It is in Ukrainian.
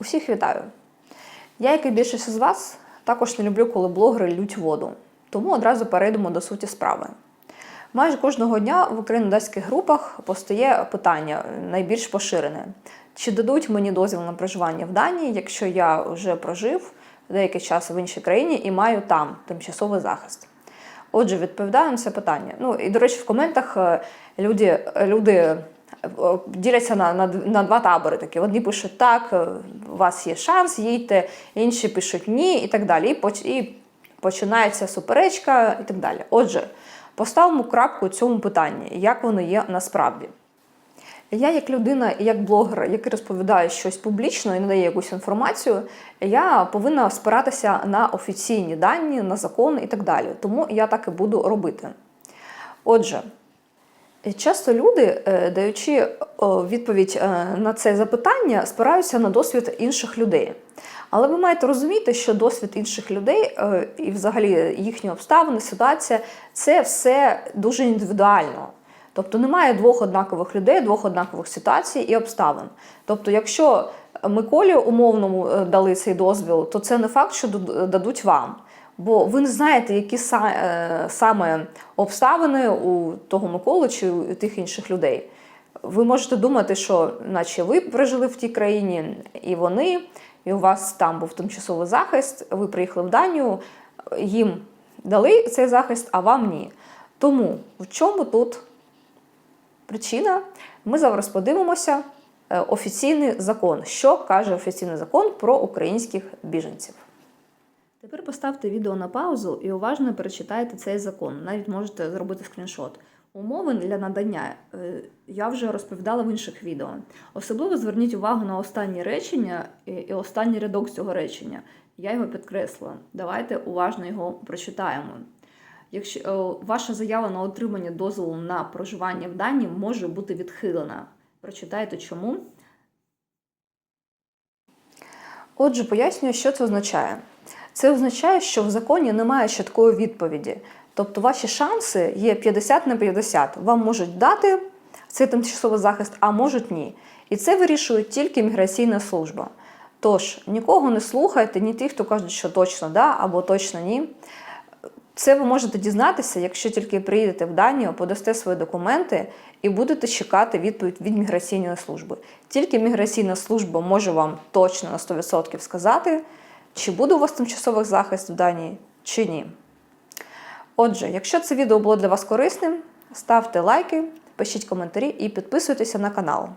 Усіх вітаю! Я, як і більшість з вас, також не люблю, коли блогери лють воду. Тому одразу перейдемо до суті справи. Майже кожного дня в українських групах постає питання найбільш поширене: чи дадуть мені дозвіл на проживання в Данії, якщо я вже прожив деякий час в іншій країні і маю там тимчасовий захист? Отже, відповідаю на це питання. Ну і до речі, в коментах е, люди, люди діляться на, на, на два табори. Такі одні пишуть так, е, у вас є шанс, їдьте, інші пишуть ні, і так далі. І, поч- і починається суперечка, і так далі. Отже, поставимо крапку у цьому питанні, як воно є насправді. Я, як людина як блогер, який розповідає щось публічно і надає якусь інформацію, я повинна спиратися на офіційні дані, на закон і так далі. Тому я так і буду робити. Отже, часто люди, е, даючи відповідь е, на це запитання, спираються на досвід інших людей. Але ви маєте розуміти, що досвід інших людей е, і взагалі їхні обставини, ситуація це все дуже індивідуально. Тобто немає двох однакових людей, двох однакових ситуацій і обставин. Тобто, якщо Миколі умовному е, дали цей дозвіл, то це не факт, що ду- дадуть вам. Бо ви не знаєте, які е, саме обставини у того Миколи чи у тих інших людей. Ви можете думати, що наче ви прожили в тій країні, і вони, і у вас там був тимчасовий захист, ви приїхали в Данію, їм дали цей захист, а вам ні. Тому в чому тут причина? Ми зараз подивимося е, офіційний закон. Що каже офіційний закон про українських біженців? Тепер поставте відео на паузу і уважно перечитайте цей закон. Навіть можете зробити скріншот. Умови для надання е, я вже розповідала в інших відео. Особливо зверніть увагу на останнє речення і останній рядок цього речення. Я його підкреслила. Давайте уважно його прочитаємо. Якщо е, ваша заява на отримання дозволу на проживання в Данії може бути відхилена. Прочитайте чому. Отже, пояснюю, що це означає. Це означає, що в законі немає чіткої відповіді. Тобто ваші шанси є 50 на 50. Вам можуть дати цей тимчасовий захист, а можуть ні. І це вирішує тільки міграційна служба. Тож нікого не слухайте, ні тих, хто кажуть, що точно да або точно ні. Це ви можете дізнатися, якщо тільки приїдете в Данію, подасте свої документи і будете чекати відповідь від міграційної служби. Тільки міграційна служба може вам точно на 100% сказати, чи буде у вас тимчасовий захист в Данії, чи ні. Отже, якщо це відео було для вас корисним, ставте лайки, пишіть коментарі і підписуйтеся на канал.